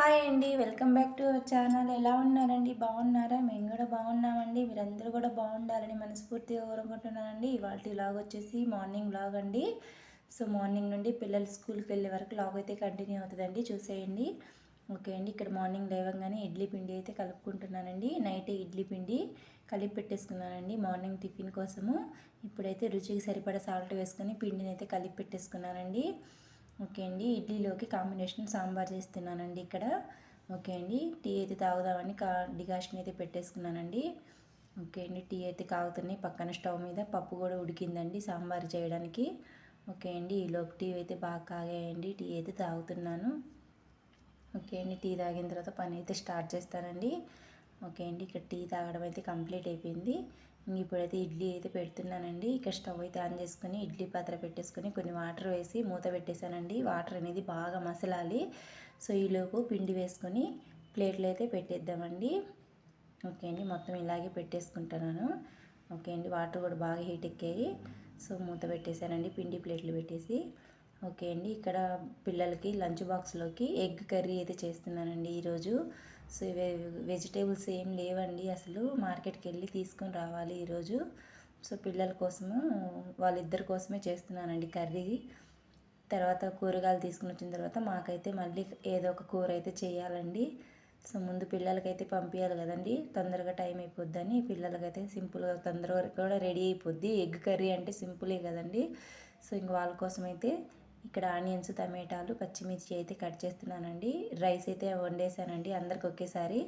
Hi అండి welcome back to our channel. ఎలా ఉన్నారండి? బాగున్నారా? మేము కూడా బాగున్నామండి. మీరందరూ కూడా బాగుండాలని మనస్ఫూర్తిగా కోరుకుంటున్నానండి. ఇవాళ లాగ్ వచ్చేసి మార్నింగ్ లాగ్ అండి. సో మార్నింగ్ నుండి పిల్లలు స్కూల్కి వెళ్ళే వరకు లాగ్ అయితే కంటిన్యూ అవుతుందండి. చూసేయండి. ఓకే అండి ఇక్కడ మార్నింగ్ లేవగానే ఇడ్లీ పిండి అయితే కలుపుకుంటున్నానండి. నైట్ ఇడ్లీ పిండి కలిపి పెట్టేసుకున్నానండి మార్నింగ్ టిఫిన్ కోసము. ఇప్పుడైతే రుచికి సరిపడా సాల్ట్ వేసుకొని పిండిని అయితే కలిపి పెట్టేసుకున్నానండి. ఓకే అండి. ఇడ్లీలోకి కాంబినేషన్ సాంబార్ చేస్తున్నానండి ఇక్కడ. ఓకే అండి. టీ అయితే తాగుదామని కా డిగాషన్ అయితే పెట్టేసుకున్నానండి. ఓకే అండి. టీ అయితే కాగుతున్నాయి పక్కన స్టవ్ మీద. పప్పు కూడా ఉడికిందండి సాంబార్ చేయడానికి. ఓకే అండి. ఈలోపు టీ అయితే బాగా కాగాయండి. టీ అయితే తాగుతున్నాను. ఓకే అండి. టీ తాగిన తర్వాత పని అయితే స్టార్ట్ చేస్తానండి. ఓకే అండి. ఇక్కడ టీ తాగడం అయితే కంప్లీట్ అయిపోయింది. ఇప్పుడైతే ఇడ్లీ అయితే పెడుతున్నానండి. ఇక్కడ స్టవ్ అయితే ఆన్ చేసుకుని ఇడ్లీ పాత్ర పెట్టేసుకొని కొన్ని వాటర్ వేసి మూత పెట్టేశానండి. వాటర్ అనేది బాగా మసలాలి. సో ఈలోపు పిండి వేసుకొని ప్లేట్లు అయితే పెట్టేద్దామండి. ఓకే అండి మొత్తం ఇలాగే పెట్టేసుకుంటున్నాను. ఓకే అండి వాటర్ కూడా బాగా హీట్ ఎక్కాయి. సో మూత పెట్టేశానండి పిండి ప్లేట్లు పెట్టేసి. ఓకే అండి ఇక్కడ పిల్లలకి లంచ్ బాక్స్లోకి ఎగ్ కర్రీ అయితే చేస్తున్నానండి ఈరోజు. సో వెజిటేబుల్స్ ఏం లేవండి. అసలు మార్కెట్కి వెళ్ళి తీసుకొని రావాలి ఈరోజు. సో పిల్లల కోసము వాళ్ళిద్దరి కోసమే చేస్తున్నానండి కర్రీ. తర్వాత కూరగాయలు తీసుకుని వచ్చిన తర్వాత మాకైతే మళ్ళీ ఏదో ఒక కూర అయితే చేయాలండి. సో ముందు పిల్లలకైతే పంపించాలి కదండి. తొందరగా టైం అయిపోద్దని పిల్లలకైతే సింపుల్గా తొందరగా కూడా రెడీ అయిపోద్ది. ఎగ్ కర్రీ అంటే సింపులే కదండి. సో ఇంక వాళ్ళ కోసం అయితే ఇక్కడ ఆనియన్స్ టమాటాలు పచ్చిమిర్చి అయితే కట్ చేస్తున్నానండి. రైస్ అయితే వండేసానండి అందరికి ఒకేసారి.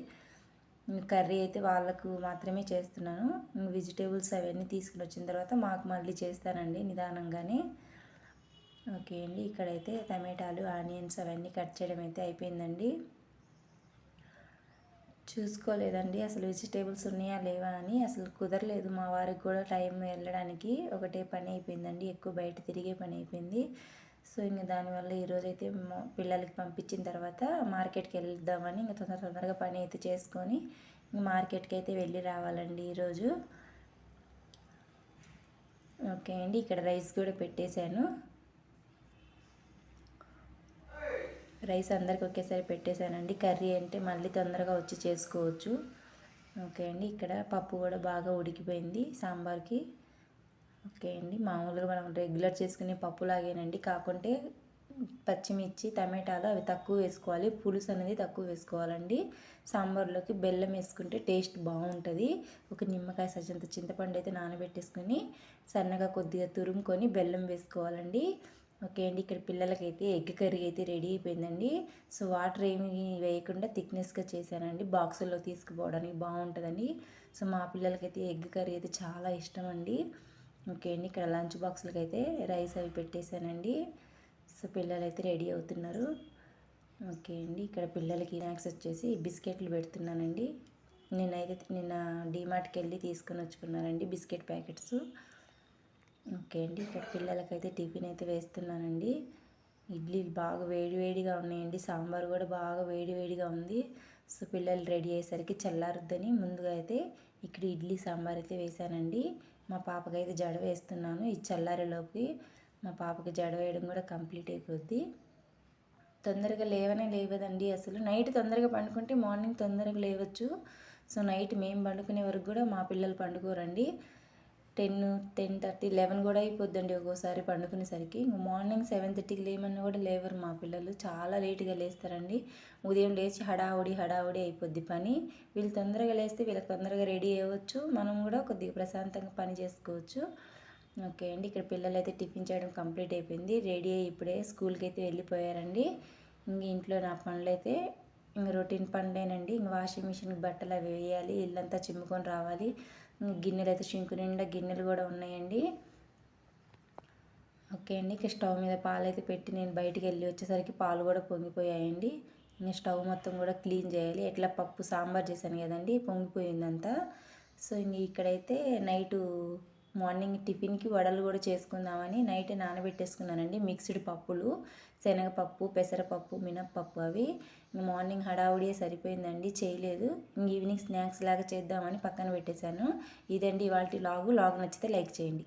కర్రీ అయితే వాళ్ళకు మాత్రమే చేస్తున్నాను. వెజిటేబుల్స్ అవన్నీ తీసుకుని వచ్చిన తర్వాత మాకు మళ్ళీ చేస్తానండి నిదానంగానే. ఓకే అండి ఇక్కడైతే టమాటాలు ఆనియన్స్ అవన్నీ కట్ చేయడం అయితే అయిపోయిందండి. చూసుకోలేదండి అసలు వెజిటేబుల్స్ ఉన్నాయా లేవా అని అసలు కుదరలేదు మా వారికి కూడా టైం వెళ్ళడానికి. ఒకటే పని అయిపోయిందండి ఎక్కువ బయట తిరిగే పని అయిపోయింది. సో ఇంక దానివల్ల ఈరోజు అయితే పిల్లలకి పంపించిన తర్వాత మార్కెట్కి వెళ్దామని ఇంకా తొందర తొందరగా పని అయితే చేసుకొని ఇంక మార్కెట్కి అయితే వెళ్ళి రావాలండి ఈరోజు ఓకే అండి ఇక్కడ రైస్ కూడా పెట్టేశాను. రైస్ అందరికి ఒకేసారి పెట్టేశానండి. కర్రీ అంటే మళ్ళీ తొందరగా వచ్చి చేసుకోవచ్చు. ఓకే అండి ఇక్కడ పప్పు కూడా బాగా ఉడికిపోయింది సాంబార్కి. ఓకే అండి. మామూలుగా మనం రెగ్యులర్ చేసుకునే పప్పులాగేనండి కాకుంటే పచ్చిమిర్చి టమాటాలు అవి తక్కువ వేసుకోవాలి. పులుసు అనేది తక్కువ వేసుకోవాలండి. సాంబార్లోకి బెల్లం వేసుకుంటే టేస్ట్ బాగుంటుంది. ఒక నిమ్మకాయ సజ్జంత చింతపండు అయితే నానబెట్టేసుకొని సన్నగా కొద్దిగా తురుముకొని బెల్లం వేసుకోవాలండి. ఓకే అండి. ఇక్కడ పిల్లలకైతే ఎగ్ కర్రీ అయితే రెడీ అయిపోయిందండి. సో వాటర్ ఏమి వేయకుండా థిక్నెస్గా చేశానండి. బాక్సుల్లో తీసుకుపోవడానికి బాగుంటుందండి. సో మా పిల్లలకైతే ఎగ్ కర్రీ అయితే చాలా ఇష్టం అండి ఓకే అండి. ఇక్కడ లంచ్ బాక్సులకి అయితే రైస్ అవి పెట్టేశానండి. సో పిల్లలు అయితే రెడీ అవుతున్నారు. ఓకే అండి. ఇక్కడ పిల్లలకి స్నాక్స్ వచ్చేసి బిస్కెట్లు పెడుతున్నానండి. నేనైతే నిన్న డీమార్ట్కి వెళ్ళి తీసుకొని వచ్చుకున్నానండి బిస్కెట్ ప్యాకెట్స్. ఓకే అండి. ఇక్కడ పిల్లలకైతే టిఫిన్ అయితే వేస్తున్నానండి. ఇడ్లీలు బాగా వేడివేడిగా ఉన్నాయండి. సాంబార్ కూడా బాగా వేడివేడిగా ఉంది. సో పిల్లలు రెడీ అయ్యేసరికి చల్లారుద్దని ముందుగా అయితే ఇక్కడ ఇడ్లీ సాంబార్ అయితే వేసానండి మా పాపకి అయితే జడ వేస్తున్నాను. ఈ చల్లారిలోకి మా పాపకి జడ వేయడం కూడా కంప్లీట్ అయిపోద్ది. తొందరగా లేవనే లేవదండి అసలు. నైట్ తొందరగా పండుకుంటే మార్నింగ్ తొందరగా లేవచ్చు. సో నైట్ మేము పండుకునే వరకు కూడా మా పిల్లలు పండుకోరండి. టెన్ టెన్ థర్టీ లెవెన్ కూడా అయిపోద్దండి ఒక్కోసారి పండుకునేసరికి. మార్నింగ్ సెవెన్ థర్టీకి లేమన్నా కూడా లేవరు మా పిల్లలు. చాలా లేట్గా లేస్తారండి. ఉదయం లేచి హడావుడి హడావుడి అయిపోద్ది పని. వీళ్ళు తొందరగా లేస్తే వీళ్ళకి తొందరగా రెడీ అవ్వచ్చు. మనం కూడా కొద్దిగా ప్రశాంతంగా పని చేసుకోవచ్చు. ఓకే అండి. ఇక్కడ పిల్లలు అయితే టిఫిన్ చేయడం కంప్లీట్ అయిపోయింది. రెడీ అయ్యి ఇప్పుడే స్కూల్కి అయితే వెళ్ళిపోయారండి. ఇంక ఇంట్లో నా పనులు అయితే ఇంక రొటీన్ పనులేనండి. ఇంక వాషింగ్ మిషన్కి బట్టలు అవి వేయాలి. ఇల్లంతా చిమ్ముకొని రావాలి. గిన్నెలు అయితే షింకు నిండా గిన్నెలు కూడా ఉన్నాయండి. ఓకే అండి ఇక స్టవ్ మీద పాలు అయితే పెట్టి నేను బయటికి వెళ్ళి వచ్చేసరికి పాలు కూడా పొంగిపోయాయండి. ఇంకా స్టవ్ మొత్తం కూడా క్లీన్ చేయాలి. ఎట్లా పప్పు సాంబార్ చేశాను కదండి పొంగిపోయిందంతా. సో ఇంక ఇక్కడైతే నైటు మార్నింగ్ టిఫిన్కి వడలు కూడా చేసుకుందామని నైట్ నానబెట్టేసుకున్నానండి. మిక్స్డ్ పప్పులు శనగపప్పు పెసరపప్పు మినప్పప్పు అవి. మార్నింగ్ హడావుడియే సరిపోయిందండి చేయలేదు. ఈవినింగ్ స్నాక్స్ లాగా చేద్దామని పక్కన పెట్టేశాను. ఇదండి ఇవాళ లాగు. లాగు నచ్చితే లైక్ చేయండి.